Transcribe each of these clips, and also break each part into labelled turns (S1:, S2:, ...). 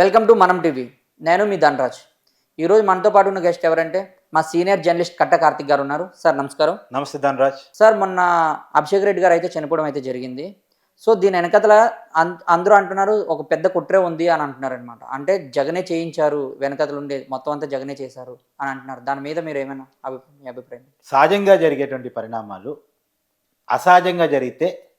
S1: Welcome to మనం TV. నేను మీ ధనరాజ్. ఈరోజు మనతో పాటు ఉన్న గెస్ట్ ఎవరంటే మా సీనియర్ జర్నలిస్ట్ కట్ట కార్తిక్ గారు ఉన్నారు. సార్ నమస్కారం.
S2: నమస్తే ధనరాజ్.
S1: సార్ మొన్న అభిషేక్ రెడ్డి గారు అయితే చనిపోవడం అయితే జరిగింది. సో దీని వెనకతల అం- అందరూ అంటున్నారు ఒక పెద్ద కుట్రే ఉంది అని అంటున్నారు అనమాట అంటే జగనే చేయించారు వెనకతలు ఉండే మొత్తం అంతా జగనే చేశారు అని అంటున్నారు. దాని మీద మీరు ఏమైనా అభి మీ అభిప్రాయం?
S2: సహజంగా జరిగేటువంటి పరిణామాలు అసహజంగా జరిగితే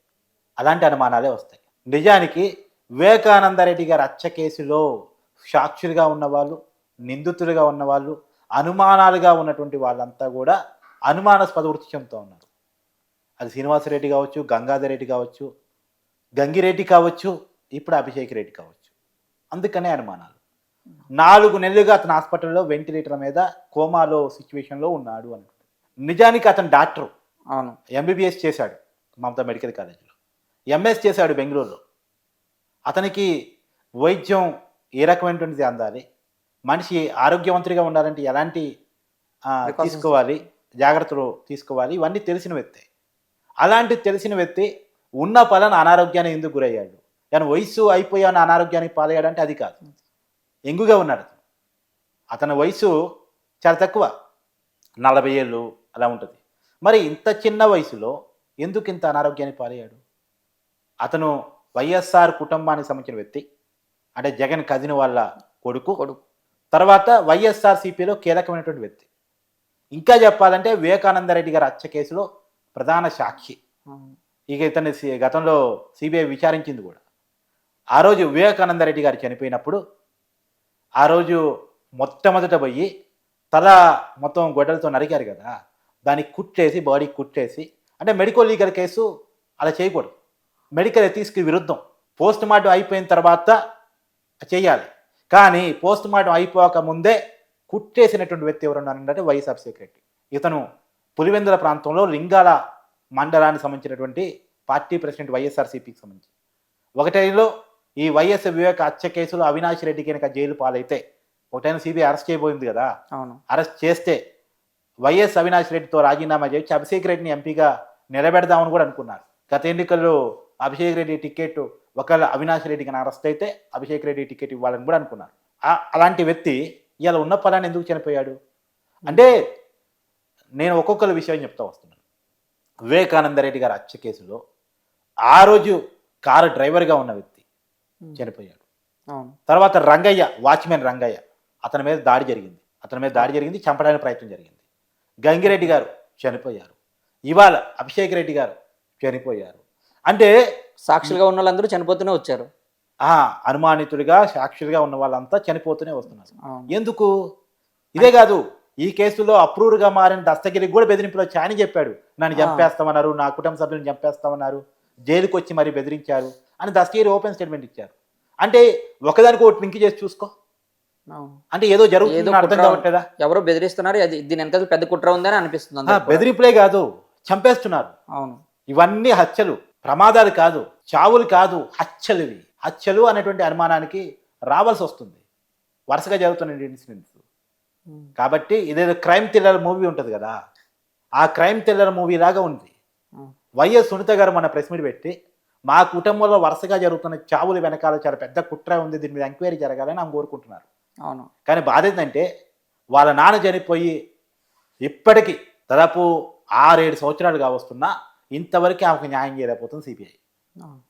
S2: అలాంటి అనుమానాలే వస్తాయి. నిజానికి వివేకానంద రెడ్డి గారి హత్య కేసులో సాక్షులుగా ఉన్నవాళ్ళు నిందితులుగా ఉన్నవాళ్ళు అనుమానాలుగా ఉన్నటువంటి వాళ్ళంతా కూడా అనుమానాస్పద వృత్తి చెందుతూ ఉన్నారు. అది శ్రీనివాసరెడ్డి కావచ్చు గంగాధర్ రెడ్డి కావచ్చు గంగిరెడ్డి కావచ్చు ఇప్పుడు అభిషేక్ రెడ్డి కావచ్చు. అందుకనే అనుమానాలు. నాలుగు నెలలుగా అతను హాస్పిటల్లో వెంటిలేటర్ మీద కోమాలో సిచ్యువేషన్లో ఉన్నాడు అని. నిజానికి అతను డాక్టర్.
S1: అవును.
S2: ఎంబీబీఎస్ చేశాడు మమతా మెడికల్ కాలేజీలో. ఎంఎస్ చేశాడు బెంగళూరులో. అతనికి వైద్యం ఏ రకమైనటువంటిది అందాలి? మనిషి ఆరోగ్యవంతుడిగా ఉండాలంటే ఎలాంటి తీసుకోవాలి? జాగ్రత్తలు తీసుకోవాలి? ఇవన్నీ తెలిసిన వ్యక్తే. అలాంటి తెలిసిన వ్యక్తి ఉన్న పలాన అనారోగ్యానికి ఎందుకు గురయ్యాడు? కానీ వయసు అయిపోయాను అనారోగ్యానికి పాలయ్యాడంటే అది కాదు. ఎంగుగా ఉన్నాడు అతను. అతని వయసు చాలా తక్కువ. నలభై ఏళ్ళు అలా ఉంటుంది. మరి ఇంత చిన్న వయసులో ఎందుకు ఇంత అనారోగ్యానికి పాలయ్యాడు? అతను వైఎస్ఆర్ కుటుంబానికి సంబంధించిన వ్యక్తి అంటే జగన్ కజిన్ వాళ్ళ కొడుకు
S1: కొడుకు.
S2: తర్వాత వైఎస్ఆర్ సిపిలో కీలకమైనటువంటి వ్యక్తి. ఇంకా చెప్పాలంటే వివేకానంద రెడ్డి గారి హత్య కేసులో ప్రధాన సాక్షి. ఇక ఇతన్ని గతంలో సిబిఐ విచారించింది కూడా. ఆ రోజు వివేకానంద రెడ్డి గారు చనిపోయినప్పుడు ఆ రోజు మొట్టమొదట పోయి తల మొత్తం గొడ్డలతో నరికారు కదా. దానికి కుట్టేసి బాడీ కుట్టేసి అంటే మెడికల్ లీగల్ కేసు అలా చేయకూడదు. మెడికల్ ఎథిక్స్కి విరుద్ధం. పోస్ట్ మార్టం అయిపోయిన తర్వాత చేయాలి. కానీ పోస్ట్ మార్టం అయిపోక ముందే కుట్టేసినటువంటి వ్యక్తి ఎవరున్నారంటే వైఎస్ఆర్ సెక్రటరీ ఇతను పులివెందుల ప్రాంతంలో లింగాల మండలానికి సంబంధించినటువంటి పార్టీ ప్రెసిడెంట్ వైఎస్ఆర్సీపీకి సంబంధించి. ఒకటైలో ఈ వైఎస్ వివేక హత్య కేసులో అవినాష్ రెడ్డి కనుక జైలు పాలైతే ఒకటైన సిబిఐ అరెస్ట్ చేయబోయింది కదా.
S1: అవును.
S2: అరెస్ట్ చేస్తే వైఎస్ అవినాష్ రెడ్డితో రాజీనామా చేసి అభిషేక్ రెడ్డిని ఎంపీగా నిలబెడదామని కూడా అనుకున్నారు. గత ఎన్నికల్లో అభిషేక్ రెడ్డి టికెట్ ఒకవేళ అవినాష్ రెడ్డికి అరెస్ట్ అయితే అభిషేక్ రెడ్డి టికెట్ ఇవ్వాలని కూడా అనుకున్నారు. అలాంటి వ్యక్తి ఇలా ఉన్న ఫలాన్ని ఎందుకు చనిపోయాడు? అంటే నేను ఒక్కొక్కరి విషయం చెప్తా వస్తున్నాను. వివేకానంద రెడ్డి గారి హత్య కేసులో ఆ రోజు కారు డ్రైవర్గా ఉన్న వ్యక్తి చనిపోయాడు. తర్వాత రంగయ్య వాచ్మెన్ రంగయ్య అతని మీద దాడి జరిగింది. అతని మీద దాడి జరిగింది చంపడానికి ప్రయత్నం జరిగింది. గంగిరెడ్డి గారు చనిపోయారు. ఇవాళ అభిషేక్ రెడ్డి గారు చనిపోయారు. అంటే
S1: సాక్షులుగా ఉన్న వాళ్ళందరూ చనిపోతూనే వచ్చారు.
S2: ఆ అనుమానితుడిగా సాక్షులుగా ఉన్న వాళ్ళంతా చనిపోతూనే వస్తున్నారు. ఎందుకు? ఇదే కాదు ఈ కేసులో అప్రూవ్గా మారిన దస్తగిరికి కూడా బెదిరింపులు వచ్చాయని చెప్పాడు నన్ను. చంపేస్తామన్నారు నా కుటుంబ సభ్యులను చంపేస్తామన్నారు జైలుకి వచ్చి మరి బెదిరించారు అని దస్తగిరి ఓపెన్ స్టేట్మెంట్ ఇచ్చారు. అంటే ఒకదానికి ఒకటి లింక్ చేసి చూసుకో. అంటే ఏదో జరుగుతుంది అర్థం కావట్లేదా?
S1: ఎవరో బెదిరిస్తున్నారు అది దీని వెనకాల పెద్ద కుట్ర ఉందని అనిపిస్తుంది.
S2: బెదిరింపులే కాదు చంపేస్తున్నారు.
S1: అవును.
S2: ఇవన్నీ హత్యలు. ప్రమాదాలు కాదు చావులు కాదు హత్యలు ఇవి. హత్యలు అనేటువంటి అనుమానానికి రావాల్సి వస్తుంది. వరుసగా జరుగుతున్న ఇన్సిడెంట్స్. కాబట్టి ఇదేదో క్రైమ్ థ్రిల్లర్ మూవీ ఉంటుంది కదా. ఆ క్రైమ్ థ్రిల్లర్ మూవీ లాగా ఉంది. వైఎస్ సునీత గారు మన ప్రెస్ మీట్ పెట్టి మా కుటుంబంలో వరుసగా జరుగుతున్న చావుల వెనకాల చాలా పెద్ద కుట్ర ఉంది దీని మీద ఎంక్వైరీ జరగాలని ఆమె కోరుకుంటున్నారు.
S1: అవును.
S2: కానీ బాధ ఏంటంటే వాళ్ళ నాన్న చనిపోయి ఇప్పటికీ దాదాపు ఆరేడు సంవత్సరాలు కావస్తున్నా ఇంతవరకు ఆమెకు న్యాయం చేయలేకపోతుంది సిబిఐ.
S1: అవును.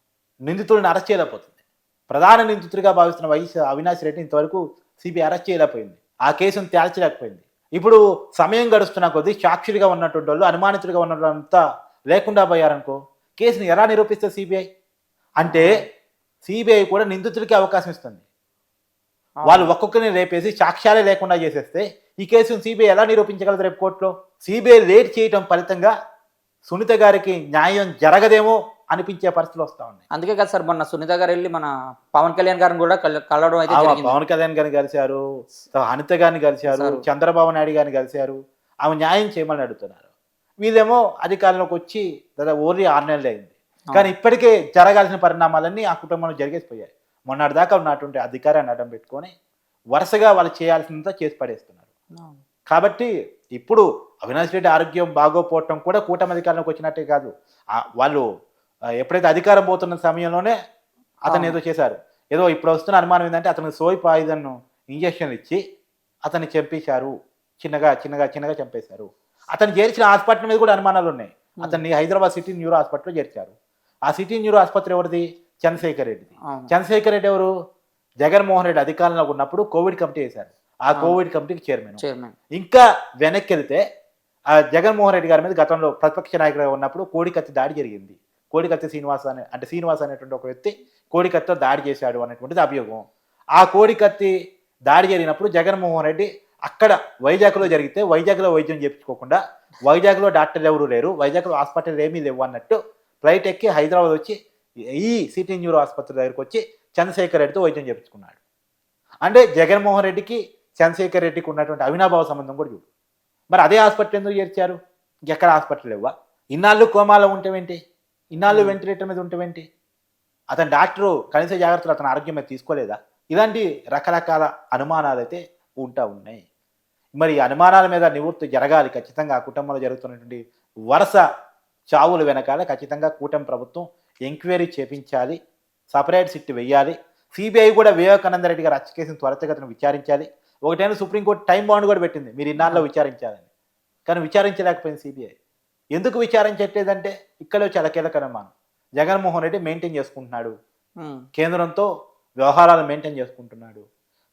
S2: నిందితుడిని అరెస్ట్ చేయలేకపోతుంది. ప్రధాన నిందితుడిగా భావిస్తున్న వైఎస్ అవినాష్ రెడ్డి ఇంతవరకు సిబిఐ అరెస్ట్ చేయలేకపోయింది. ఆ కేసును తేల్చలేకపోయింది. ఇప్పుడు సమయం గడుస్తున్న కొద్దీ సాక్షులుగా ఉన్నటువంటి వాళ్ళు అనుమానితుడిగా ఉన్న వాళ్ళంతా లేకుండా పోయారనుకో కేసుని ఎలా నిరూపిస్తుంది సిబిఐ? అంటే సిబిఐ కూడా నిందితుడికి అవకాశం ఇస్తుంది. వాళ్ళు ఒక్కొక్కరిని రేపేసి సాక్ష్యాలే లేకుండా చేసేస్తే ఈ కేసును సిబిఐ ఎలా నిరూపించగలదు రేపు కోర్టులో? సిబిఐ లేట్ చేయటం ఫలితంగా సునీత గారికి న్యాయం జరగదేమో అనిపించే పరిస్థితులు వస్తా ఉన్నాయి.
S1: అందుకే కదా సార్ మొన్న సునీత గారు వెళ్ళి మన పవన్ కళ్యాణ్ గారిని కూడా కల- కలవడం అయితే
S2: పవన్ కళ్యాణ్ గారిని కలిశారు అనిత గారిని కలిశారు. చంద్రబాబు నాయుడు గారిని కలిశారు ఆమె న్యాయం చేయమని అడుగుతున్నారు. వీళ్ళేమో అధికారంలోకి వచ్చి దాదాపు ఓన్లీ ఆరు నెలలు అయింది. కానీ ఇప్పటికే జరగాల్సిన పరిణామాలన్నీ ఆ కుటుంబంలో జరిగేసిపోయాయి. మొన్నటి దాకా ఉన్నటువంటి అధికారాన్ని అడ్డం పెట్టుకొని వరుసగా వాళ్ళు చేయాల్సినంత చేసి పడేస్తున్నారు. కాబట్టి ఇప్పుడు అవినాష్ రెడ్డి ఆరోగ్యం బాగోపోవటం కూడా కూటమి అధికారంలోకి వచ్చినట్టే కాదు. వాళ్ళు ఎప్పుడైతే అధికారం పోతున్న సమయంలోనే అతను. ఏదో చేశారు. ఏదో ఇప్పుడు వస్తున్న అనుమానం ఏంటంటే అతనికి సోయి పాయిజన్ ఇంజక్షన్ ఇచ్చి అతన్ని చంపేశారు. చిన్నగా చిన్నగా చిన్నగా చంపేశారు. అతను చేర్చిన హాస్పిటల్ మీద కూడా అనుమానాలు ఉన్నాయి. అతన్ని హైదరాబాద్ సిటీ న్యూరో హాస్పిటల్లో చేర్చారు. ఆ సిటీ న్యూరో ఆసుపత్రి ఎవరిది? చంద్రశేఖర్ రెడ్డిది. చంద్రశేఖర్ రెడ్డి ఎవరు? జగన్మోహన్ రెడ్డి అధికారంలో ఉన్నప్పుడు కోవిడ్ కమిటీ వేశారు. ఆ. కోవిడ్ కమిటీకి చైర్మన్.
S1: చైర్మన్.
S2: ఇంకా వెనక్కి వెళ్తే జగన్మోహన్ రెడ్డి గారి మీద గతంలో ప్రతిపక్ష నాయకుడిగా ఉన్నప్పుడు కోడికత్తి దాడి జరిగింది. కోడికత్తి శ్రీనివాస్ అనే అంటే శ్రీనివాస్ అనేటువంటి ఒక వ్యక్తి కోడికత్తితో దాడి చేశాడు అనేటువంటిది అభియోగం. ఆ కోడికత్తి దాడి జరిగినప్పుడు జగన్మోహన్ రెడ్డి అక్కడ వైజాగ్లో జరిగితే వైజాగ్లో వైద్యం చేయించుకోకుండా వైజాగ్లో డాక్టర్లు ఎవరు లేరు వైజాగ్లో హాస్పిటల్ ఏమీ లేవు అన్నట్టు ఫ్లైట్ ఎక్కి హైదరాబాద్ వచ్చి ఈ సిటీ న్యూరో ఆసుపత్రి దగ్గరికి వచ్చి చంద్రశేఖర్ రెడ్డితో వైద్యం చేయించుకున్నాడు. అంటే జగన్మోహన్ రెడ్డికి చంద్రశేఖర్ రెడ్డికి ఉన్నటువంటి అవినాభావ సంబంధం కూడా చూడు. మరి అదే హాస్పిటల్ ఎందుకు చేర్చారు? ఇంకెక్కడ హాస్పిటల్ ఇవ్వా ఇన్నాళ్ళు కోమాలో ఉంటేవేంటి? ఇన్నాళ్ళు. వెంటిలేటర్ మీద ఉంటేవేంటి? అతని డాక్టరు కనీస జాగ్రత్తలు అతని ఆరోగ్యం మీద తీసుకోలేదా? ఇలాంటి రకరకాల అనుమానాలు అయితే ఉంటా ఉన్నాయి. మరి అనుమానాల మీద నివృత్తి జరగాలి ఖచ్చితంగా. ఆ కుటుంబంలో జరుగుతున్నటువంటి వరుస చావుల వెనకాల ఖచ్చితంగా కూటమి ప్రభుత్వం ఎంక్వైరీ చేపించాలి. సపరేట్ సిట్ వెయ్యాలి సిబిఐ కూడా వివేకానంద రెడ్డి గారు హత్య కేసును త్వరితగతిన విచారించాలి. ఒకటైనా సుప్రీంకోర్టు టైం బాండ్ కూడా పెట్టింది. మీరు ఇన్నాళ్ళలో విచారించాలని. కానీ విచారించలేకపోయింది సిబిఐ. ఎందుకు విచారించట్లేదంటే ఇక్కడ చాలా కీలక అనుమానం జగన్మోహన్ రెడ్డి మెయింటైన్ చేసుకుంటున్నాడు. కేంద్రంతో వ్యవహారాలు మెయింటైన్ చేసుకుంటున్నాడు.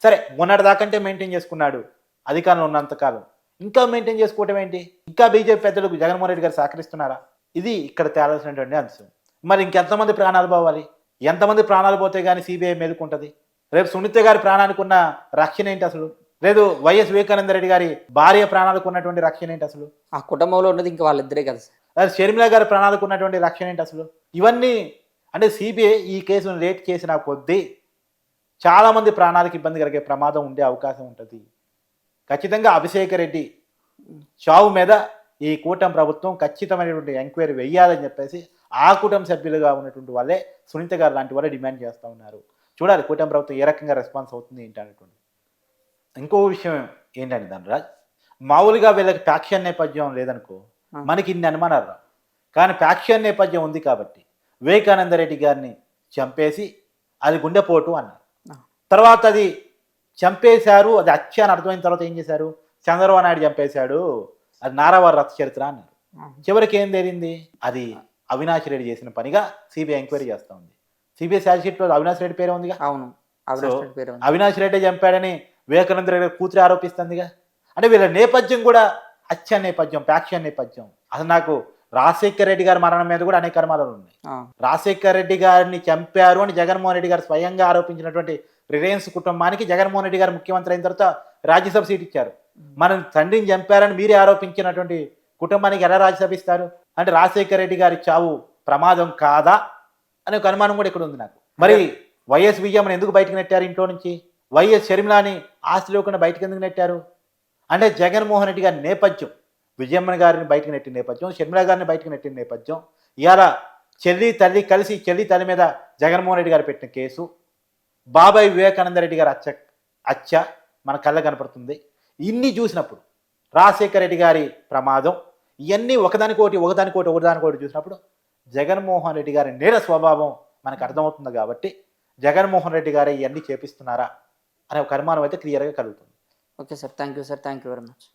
S2: సరే మొన్నటి దాకంటే మెయింటైన్ చేసుకున్నాడు అధికారంలో ఉన్నంతకాలం ఇంకా మెయింటైన్ చేసుకోవటం ఏంటి? ఇంకా బీజేపీ పెద్దలకు జగన్మోహన్ రెడ్డి గారు సహకరిస్తున్నారా? ఇది ఇక్కడ తేలాల్సినటువంటి అంశం. మరి ఇంకెంతమంది ప్రాణాలు పోవాలి? ఎంతమంది ప్రాణాలు పోతే కానీ సిబిఐ మేలుకుంటుంది? రేపు సునీత గారి ప్రాణానికి ఉన్న రక్షణ ఏంటి అసలు? లేదు వైఎస్ వివేకానంద రెడ్డి గారి భార్య ప్రాణాలకు ఉన్నటువంటి రక్షణ ఏంటి అసలు?
S1: ఆ కుటుంబంలో ఉన్నది ఇంకా వాళ్ళిద్దరే కదా సార్.
S2: షర్మిల గారి ప్రాణాలకు ఉన్నటువంటి రక్షణ ఏంటి అసలు? ఇవన్నీ అంటే సిబిఐ ఈ కేసును లేట్ చేసిన కొద్దీ చాలామంది ప్రాణాలకు ఇబ్బంది కలిగే ప్రమాదం ఉండే అవకాశం ఉంటుంది. ఖచ్చితంగా అభిషేక్ రెడ్డి చావు మీద ఈ కూటమి ప్రభుత్వం ఖచ్చితమైనటువంటి ఎంక్వైరీ వెయ్యాలని చెప్పేసి ఆ కుటుంబ సభ్యులుగా ఉన్నటువంటి వాళ్ళే సునీత గారు లాంటి వాళ్ళే డిమాండ్ చేస్తూ ఉన్నారు. చూడాలి కూటమి ప్రభుత్వం ఏ రకంగా రెస్పాన్స్ అవుతుంది ఏంటి అనేటువంటి ఇంకో విషయం ఏంటంటే ధనరాజ్ మామూలుగా వీళ్ళకి ప్యాక్షన్ నేపథ్యం లేదనుకో. మనకి ఇన్ని అనుమానాలు రావు. కానీ ప్యాక్షన్ నేపథ్యం ఉంది కాబట్టి వివేకానంద రెడ్డి గారిని చంపేసి అది గుండెపోటు అన్నారు. తర్వాత అది చంపేశారు అది హత్య అని అర్థమైన తర్వాత ఏం చేశారు? చంద్రబాబు నాయుడు చంపేశాడు అది నారావారి రథ చరిత్ర అన్నారు. చివరికి ఏం తేలింది అది అవినాష్ రెడ్డి చేసిన పనిగా సిబిఐ ఎంక్వైరీ చేస్తూ ఉంది. సిబిఐ ఛార్జ్ షీట్లో అవినాష్ రెడ్డి పేరే ఉందిగా?
S1: అవును. అవినాష్ రెడ్డి పేరు.
S2: అవినాష్ రెడ్డి చంపాడని వివేకానంద రెడ్డి కూతురు ఆరోపిస్తుందిగా? అంటే వీళ్ళ నేపథ్యం కూడా హత్య నేపథ్యం ప్యాక్షన్ నేపథ్యం. అసలు నాకు రాజశేఖర్ రెడ్డి గారి మరణం మీద కూడా అనేక అనుమానాలు ఉన్నాయి. రాజశేఖర్ రెడ్డి గారిని చంపారు అని జగన్మోహన్ రెడ్డి గారు స్వయంగా ఆరోపించినటువంటి రిలయన్స్ కుటుంబానికి జగన్మోహన్ రెడ్డి గారు ముఖ్యమంత్రి అయిన తర్వాత రాజ్యసభ సీట్ ఇచ్చారు. మనం తండ్రిని చంపారని మీరే ఆరోపించినటువంటి కుటుంబానికి ఎలా రాజ్యసభ ఇస్తారు? అంటే రాజశేఖర్ రెడ్డి గారి చావు ప్రమాదం కాదా? అనే ఒక అనుమానం కూడా ఇక్కడ ఉంది నాకు. మరి వైఎస్ విజయమ్మని ఎందుకు బయటకు నెట్టారు ఇంట్లో నుంచి? వైఎస్ షర్మిలాని ఆస్తి లేకుండా బయటకు ఎందుకు నెట్టారు? అంటే జగన్మోహన్ రెడ్డి గారి నేపథ్యం. విజయమ్మని గారిని బయటకు నెట్టిన నేపథ్యం షర్మిల గారిని బయటకు నెట్టిన నేపథ్యం. ఇవాళ చెల్లి తల్లి కలిసి చెల్లి తల్లి మీద జగన్మోహన్ రెడ్డి గారు పెట్టిన కేసు. బాబాయ్ వివేకానంద రెడ్డి గారు అచ్చ అచ్చ మన కళ్ళ కనపడుతుంది. ఇన్ని చూసినప్పుడు రాజశేఖర రెడ్డి గారి ప్రమాదం ఇవన్నీ ఒకదానికోటి ఒకదానికోటి ఒకదానికోటి చూసినప్పుడు జగన్మోహన్ రెడ్డి గారి నేర స్వభావం మనకు అర్థమవుతుంది కాబట్టి జగన్మోహన్ రెడ్డి గారే ఇవన్నీ చేపిస్తున్నారా అనే ఒక అనుమానం అయితే క్లియర్గా కలుగుతుంది.
S1: Okay sir thank you sir thank you very much